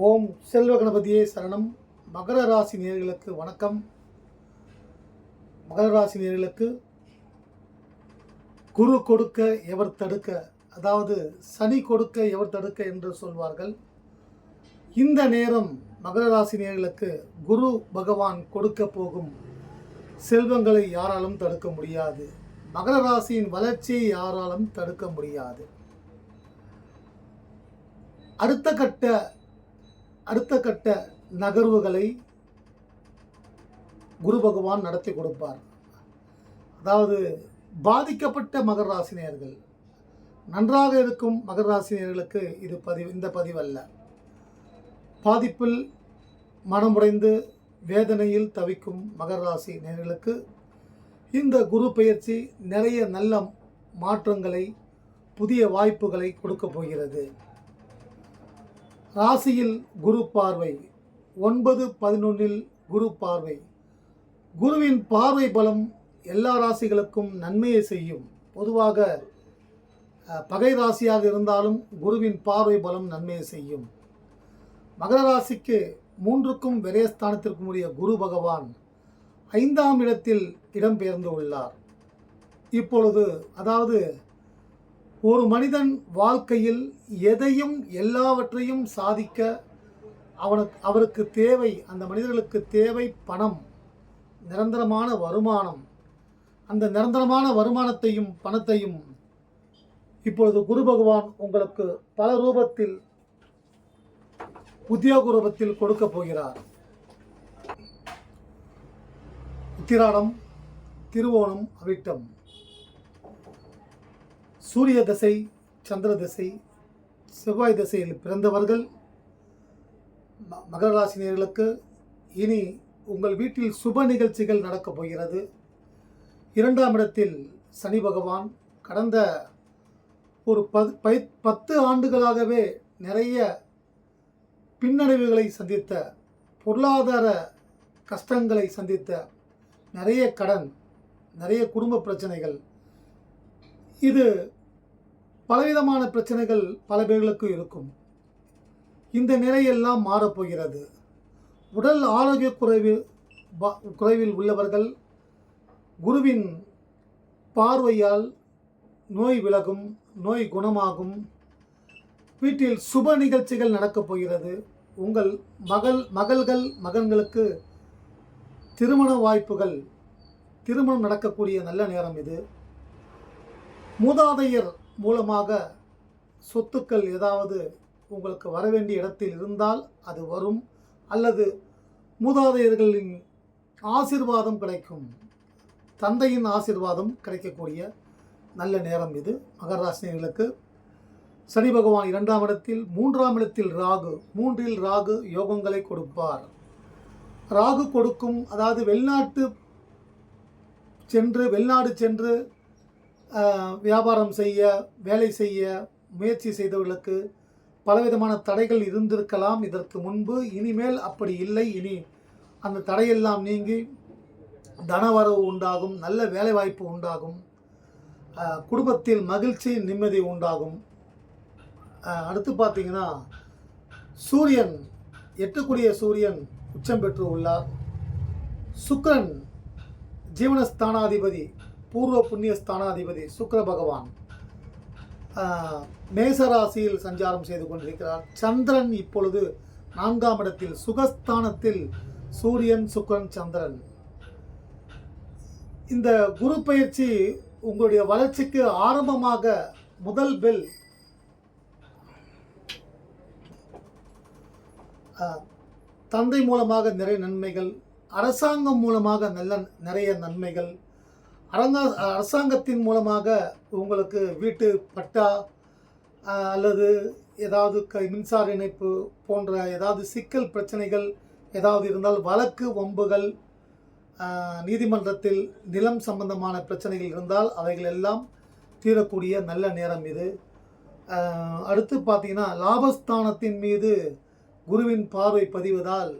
ஓம் செல்வ கணபதியே சரணம். மகர ராசி நேர்களுக்கு வணக்கம். மகர ராசி நேர்களுக்கு குரு கொடுக்க எவர் தடுக்க அதாவது சனி கொடுக்க எவர் தடுக்க என்று சொல்வார்கள். இந்த நேரம் மகர ராசி நேர்களுக்கு குரு பகவான் கொடுக்க போகும் செல்வங்களை யாராலும் தடுக்க முடியாது. மகர ராசியின் வளர்ச்சியை யாராலும் தடுக்க முடியாது. அடுத்த கட்ட அடுத்த கட்ட நகர்வுகளை குரு பகவான் நடத்தி கொடுப்பார். அதாவது பாதிக்கப்பட்ட மகர ராசினியர்கள் நன்றாக இருக்கும் மகர ராசினியர்களுக்கு இது பதிவு இந்த பதிவல்ல. பாதிப்பில் மனமுடைந்து வேதனையில் தவிக்கும் மகர ராசி நேர்களுக்கு இந்த குரு பயிற்சி நிறைய நல்ல மாற்றங்களை புதிய வாய்ப்புகளை கொடுக்க போகிறது. ராசியில் குரு பார்வை. ஒன்பது பதினொன்றில் குரு பார்வை. குருவின் பார்வை பலம் எல்லா ராசிகளுக்கும் நன்மையை செய்யும். பொதுவாக பகை ராசியாக இருந்தாலும் குருவின் பார்வை பலம் நன்மையை செய்யும். மகர ராசிக்கு மூன்றுக்கும் விரயஸ்தானத்திற்கும் உரிய குரு பகவான் ஐந்தாம் இடத்தில் இடம்பெயர்ந்து உள்ளார். இப்பொழுது அதாவது ஒரு மனிதன் வாழ்க்கையில் எதையும் எல்லாவற்றையும் சாதிக்க அவனுக்கு அவருக்கு தேவை அந்த மனிதர்களுக்கு தேவை பணம் நிரந்தரமான வருமானம். அந்த நிரந்தரமான வருமானத்தையும் பணத்தையும் இப்பொழுது குரு பகவான் உங்களுக்கு பல ரூபத்தில் உத்தியோக ரூபத்தில் கொடுக்க போகிறார். உத்திராடம் திருவோணம் அவிட்டம். சூரிய தசை சந்திர தசை செவ்வாய் தசையில் பிறந்தவர்கள் ம- மகர ராசினியர்களுக்கு இனி உங்கள் வீட்டில் சுப நிகழ்ச்சிகள் நடக்கப் போகிறது. இரண்டாம் இடத்தில் சனி பகவான். கடந்த ஒரு ப பை- பத்து ஆண்டுகளாகவே நிறைய பின்னடைவுகளை சந்தித்த பொருளாதார கஷ்டங்களை சந்தித்த நிறைய கடன் நிறைய குடும்ப பிரச்சனைகள் இது பலவிதமான பிரச்சனைகள் பல பேர்களுக்கு இருக்கும். இந்த நிலையெல்லாம் மாறப்போகிறது. உடல் ஆரோக்கிய குறைவு குறைவில் உள்ளவர்கள் குருவின் பார்வையால் நோய் விலகும் நோய் குணமாகும். வீட்டில் சுப நிகழ்ச்சிகள் நடக்கப் போகிறது. உங்கள் மகள் மகள்கள் மகன்களுக்கு திருமண வாய்ப்புகள் திருமணம் நடக்கக்கூடிய நல்ல நேரம் இது. மூதாதையர் மூலமாக சொத்துக்கள் ஏதாவது உங்களுக்கு வர வேண்டிய இடத்தில் இருந்தால் அது வரும் அல்லது மூதாதையர்களின் ஆசிர்வாதம் கிடைக்கும் தந்தையின் ஆசிர்வாதம் கிடைக்கக்கூடிய நல்ல நேரம் இது. மகராசினியர்களுக்கு சனி பகவான் இரண்டாம் இடத்தில் மூன்றாம் இடத்தில் ராகு மூன்றில் ராகு யோகங்களை கொடுப்பார். ராகு கொடுக்கும் அதாவது வெளிநாட்டு சென்று வெளிநாடு சென்று வியாபாரம் செய்ய வேலை செய்ய முயற்சி செய்தவர்களுக்கு பலவிதமான தடைகள் இருந்திருக்கலாம். இதற்கு முன்பு இனிமேல் அப்படி இல்லை. இனி அந்த தடையெல்லாம் நீங்கி தனவரவு உண்டாகும் நல்ல வேலைவாய்ப்பு உண்டாகும் குடும்பத்தில் மகிழ்ச்சி நிம்மதி உண்டாகும். அடுத்து பார்த்தீங்கன்னா சூரியன் எட்டுக்குரிய சூரியன் உச்சம் பெற்று உள்ளார். சுக்கிரன் ஜீவனஸ்தானாதிபதி பூர்வ புண்ணிய ஸ்தானாதிபதி சுக்கிர பகவான். மேசராசியில் மேச ராசியில் சஞ்சாரம் செய்து கொண்டிருக்கிறார். சந்திரன் இப்பொழுது நான்காம் இடத்தில் சுகஸ்தானத்தில் சூரியன் சுக்கிரன் சந்திரன். இந்த குரு பயிற்சி உங்களுடைய வளர்ச்சிக்கு ஆரம்பமாக முதல் பெல் தந்தை மூலமாக நிறைய நன்மைகள் அரசாங்கம் மூலமாக நல்ல நிறைய நன்மைகள் அரங்க அரசாங்கத்தின் மூலமாக உங்களுக்கு வீட்டு பட்டா அல்லது ஏதாவது க மின்சார இணைப்பு போன்ற ஏதாவது சிக்கல் பிரச்சனைகள் ஏதாவது இருந்தால் வழக்கு வம்புகள் நீதிமன்றத்தில் நிலம் சம்பந்தமான பிரச்சனைகள் இருந்தால் அவைகள் எல்லாம் தீரக்கூடிய நல்ல நேரம் இது. அடுத்து பார்த்தீங்கன்னா லாபஸ்தானத்தின் மீது குருவின் பார்வை பதிவதால்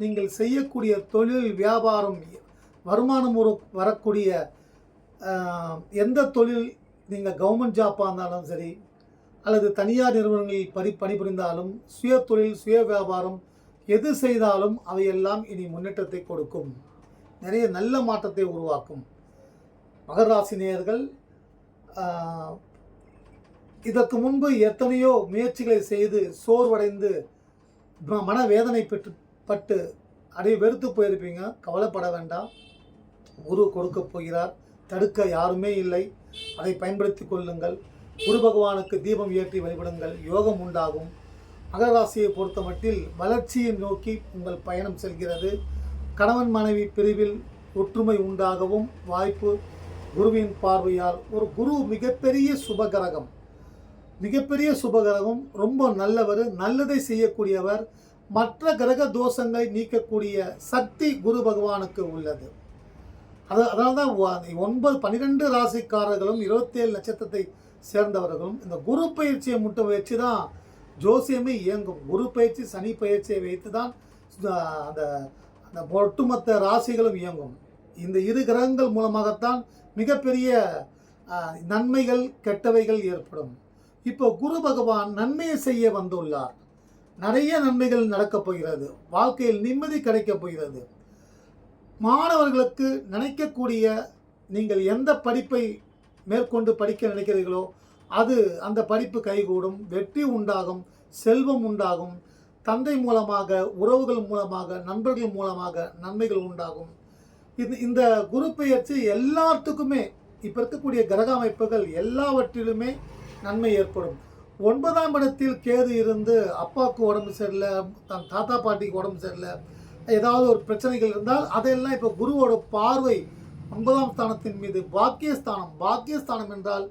நீங்கள் செய்யக்கூடிய தொழில் வியாபாரம் வருமானம் ஒரு வரக்கூடிய எந்த தொழில் நீங்கள் கவர்மெண்ட் ஜாப்பாக இருந்தாலும் சரி அல்லது தனியார் நிறுவனங்களில் பணி பணிபுரிந்தாலும் சுய தொழில் சுய வியாபாரம் எது செய்தாலும் அவையெல்லாம் இனி முன்னேற்றத்தை கொடுக்கும். நிறைய நல்ல மாற்றத்தை உருவாக்கும். மகராசினியர்கள் நேயர்கள் இதற்கு முன்பு எத்தனையோ முயற்சிகளை செய்து சோர்வடைந்து மனவேதனை பெற்று பட்டு அப்படியே வெறுத்து போயிருப்பீங்க. கவலைப்பட வேண்டாம். குரு கொடுக்க போகிறார். தடுக்க யாருமே இல்லை. அதை பயன்படுத்தி கொள்ளுங்கள். குரு பகவானுக்கு தீபம் ஏற்றி வழிபடுங்கள். யோகம் உண்டாகும். மகர ராசியை பொறுத்த மட்டில் வளர்ச்சியை நோக்கி உங்கள் பயணம் செல்கிறது. கணவன் மனைவி பிரிவில் ஒற்றுமை உண்டாகவும் வாய்ப்பு குருவின் பார்வையால் ஒரு குரு மிகப்பெரிய சுபகிரகம். மிகப்பெரிய சுபகிரகம். ரொம்ப நல்லவர் நல்லதை செய்யக்கூடியவர். மற்ற கிரக தோஷங்களை நீக்கக்கூடிய சக்தி குரு பகவானுக்கு உள்ளது. அது அதனால தான் ஒன்பது பன்னிரெண்டு ராசிக்காரர்களும் இருபத்தேழு நட்சத்திரத்தை சேர்ந்தவர்களும் இந்த குரு பயிற்சியை மட்டும் வச்சு தான் ஜோசியமே இயங்கும். குரு பயிற்சி சனி பயிற்சியை வைத்து தான் அந்த அந்த ஒட்டுமொத்த ராசிகளும் இயங்கும். இந்த இரு கிரகங்கள் மூலமாகத்தான் மிகப்பெரிய நன்மைகள் கெட்டவைகள் ஏற்படும். இப்போ குரு பகவான் நன்மையை செய்ய வந்துள்ளார். நிறைய நன்மைகள் நடக்கப் போகிறது. வாழ்க்கையில் நிம்மதி கிடைக்கப் போகிறது. மாணவர்களுக்கு நினைக்கக்கூடிய நீங்கள் எந்த படிப்பை மேற்கொண்டு படிக்க நினைக்கிறீர்களோ அது அந்த படிப்பு கைகூடும் வெற்றி உண்டாகும் செல்வம் உண்டாகும் தந்தை மூலமாக உறவுகள் மூலமாக நண்பர்கள் மூலமாக நன்மைகள் உண்டாகும். இது இந்த குரு பெயர்ச்சி எல்லாத்துக்குமே இப்போ இருக்கக்கூடிய கிரக அமைப்புகள் எல்லாவற்றிலுமே நன்மை ஏற்படும். ஒன்பதாம் இடத்தில் கேது இருந்து அப்பாவுக்கு உடம்பு சரியில்லை தன் தாத்தா பாட்டிக்கு உடம்பு சரியில்லை ஏதாவது ஒரு பிரச்சனைகள் இருந்தால் அதையெல்லாம் இப்போ குருவோட பார்வை ஒன்பதாம் ஸ்தானத்தின் மீது பாக்கியஸ்தானம். பாக்கியஸ்தானம் என்றால்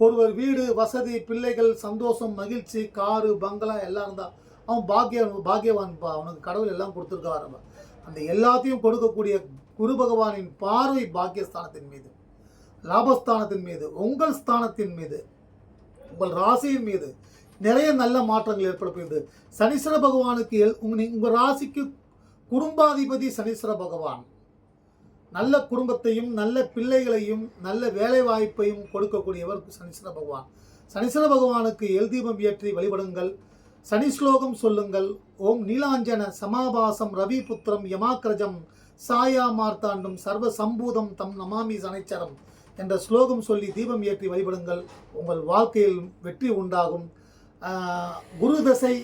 ஒருவர் வீடு வசதி பிள்ளைகள் சந்தோஷம் மகிழ்ச்சி காரு பங்களா எல்லாம் இருந்தால் அவன் பாக்கிய பாக்கியவான்ப்பா அவனுக்கு கடவுள் எல்லாம் கொடுத்துருக்காரு அவன். அந்த எல்லாத்தையும் கொடுக்கக்கூடிய குரு பகவானின் பார்வை பாக்கியஸ்தானத்தின் மீது லாபஸ்தானத்தின் மீது உங்கள் ஸ்தானத்தின் மீது உங்கள் ராசியின் மீது நிறைய நல்ல மாற்றங்கள் ஏற்படப்படுகிறது சனீஸ்வர பகவானுக்கு உங்க உங்கள் ராசிக்கு குடும்பாதிபதி சனீஸ்வர பகவான் நல்ல குடும்பத்தையும் நல்ல பிள்ளைகளையும் நல்ல வேலை வாய்ப்பையும் கொடுக்கக்கூடியவர் சனீஸ்வர பகவான். சனீஸ்வர பகவானுக்கு எல் தீபம் ஏற்றி வழிபடுங்கள். சனி ஸ்லோகம் சொல்லுங்கள். ஓம் நீலாஞ்சன சமாபாசம் ரவி புத்திரம் யமாக்கிரஜம் சாயா மார்த்தாண்டும் சர்வ சம்பூதம் தம் நமாமி சனைச்சரம் என்ற ஸ்லோகம் சொல்லி தீபம் ஏற்றி வழிபடுங்கள். உங்கள் வாழ்க்கையில் வெற்றி உண்டாகும். குரு தசை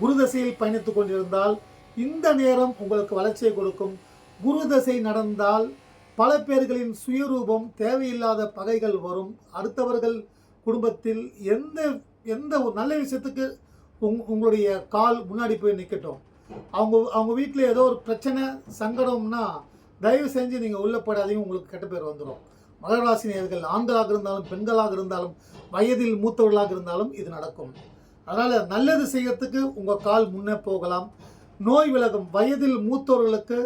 குரு தசையில் பயணித்துக் கொண்டிருந்தால் இந்த நேரம் உங்களுக்கு வளர்ச்சியை கொடுக்கும். குரு தசை நடந்தால் பல பேர்களின் சுயரூபம் தேவையில்லாத பகைகள் வரும். அடுத்தவர்கள் குடும்பத்தில் எந்த எந்த ஒரு நல்ல விஷயத்துக்கு உங் உங்களுடைய கால் முன்னாடி போய் நிற்கட்டும் அவங்க அவங்க வீட்டில் ஏதோ ஒரு பிரச்சனை சங்கடம்னா தயவு செஞ்சு நீங்கள் உள்ள போடாதீங்க உங்களுக்கு கெட்ட பேர் வந்துடும் மகராசினியர்கள் ஆண்களாக இருந்தாலும் பெண்களாக இருந்தாலும் வயதில் மூத்தவர்களாக இருந்தாலும் இது நடக்கும். அதனால் நல்லது செய்யறதுக்கு உங்கள் கால் முன்னே போகலாம். நோய் விலகும் வயதில் மூத்தவர்களுக்கு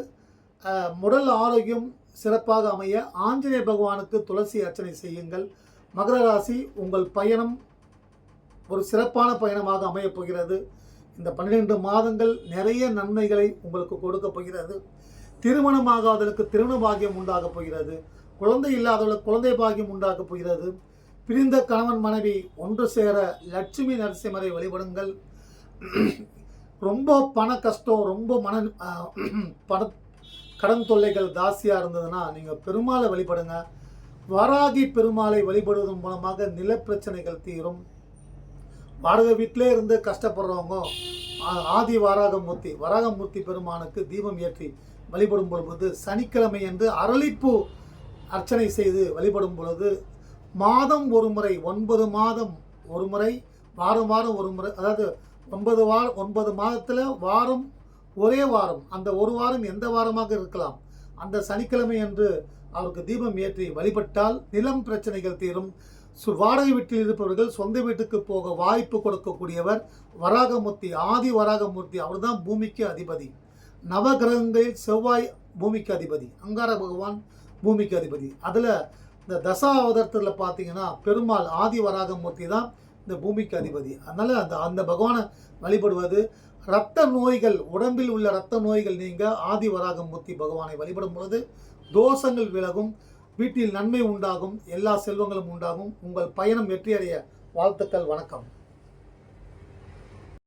உடல் ஆரோக்கியம் சிறப்பாக அமைய ஆஞ்சநேய பகவானுக்கு துளசி அர்ச்சனை செய்யுங்கள். மகர ராசி உங்கள் பயணம் ஒரு சிறப்பான பயணமாக அமையப் போகிறது. இந்த பன்னிரெண்டு மாதங்கள் நிறைய நன்மைகளை உங்களுக்கு கொடுக்க போகிறது. திருமணமாகாதவர்களுக்கு திருமண பாகியம் உண்டாகப் போகிறது. குழந்தை இல்லாதவர்களுக்கு குழந்தை பாக்கியம் உண்டாகப் போகிறது. பிரிந்த கணவன் மனைவி ஒன்று சேர லட்சுமி நரசிம்மரை வழிபடுங்கள். ரொம்ப பண கஷ்டம் ரொம்ப மன ஆஹ், பண கடன் தொல்லைகள் ஜாஸ்தியாக இருந்ததுன்னா நீங்கள் பெருமாளை வழிபடுங்க. வராகி பெருமாளை வழிபடுவதன் மூலமாக நிலப்பிரச்சனைகள் தீரும். வாடகை வீட்டிலே இருந்து கஷ்டப்படுறவங்க ஆ- ஆதி வராகமூர்த்தி வராகமூர்த்தி பெருமானுக்கு தீபம் ஏற்றி வழிபடும் பொழுது சனிக்கிழமை என்று அரளிப்பூ அர்ச்சனை செய்து வழிபடும் பொழுது மாதம் ஒரு முறை ஒன்பது மாதம் ஒரு முறை வாரம் வாரம் ஒரு முறை அதாவது ஒன்பது வாரம் ஒன்பது மாதத்தில் வாரம் ஒரே வாரம் அந்த ஒரு வாரம் எந்த வாரமாக இருக்கலாம்? அந்த சனிக்கிழமை என்று அவருக்கு தீபம் ஏற்றி வழிபட்டால் நிலம் பிரச்சனைகள் தீரும். சு வாடகை வீட்டில் இருப்பவர்கள் சொந்த வீட்டுக்கு போக வாய்ப்பு கொடுக்கக்கூடியவர் வராகமூர்த்தி ஆதி வராகமூர்த்தி அவர்தான் பூமிக்கு அதிபதி. நவகிரகங்களில் செவ்வாய் பூமிக்கு அதிபதி அங்கார பகவான் பூமிக்கு அதிபதி. அதில் இந்த தசாவதாரத்தில் பார்த்தீங்கன்னா பெருமாள் ஆதி வராகமூர்த்தி தான் இந்த பூமிக்கு அதிபதி. அதனால் அந்த அந்த பகவானை வழிபடுவது இரத்த நோய்கள் உடம்பில் உள்ள இரத்த நோய்கள் நீங்க ஆதி வராகமூர்த்தி பகவானை வழிபடும் பொழுது தோஷங்கள் விலகும் வீட்டில் நன்மை உண்டாகும் எல்லா செல்வங்களும் உண்டாகும். உங்கள் பயணம் வெற்றியடைய வாழ்த்துக்கள் வணக்கம்.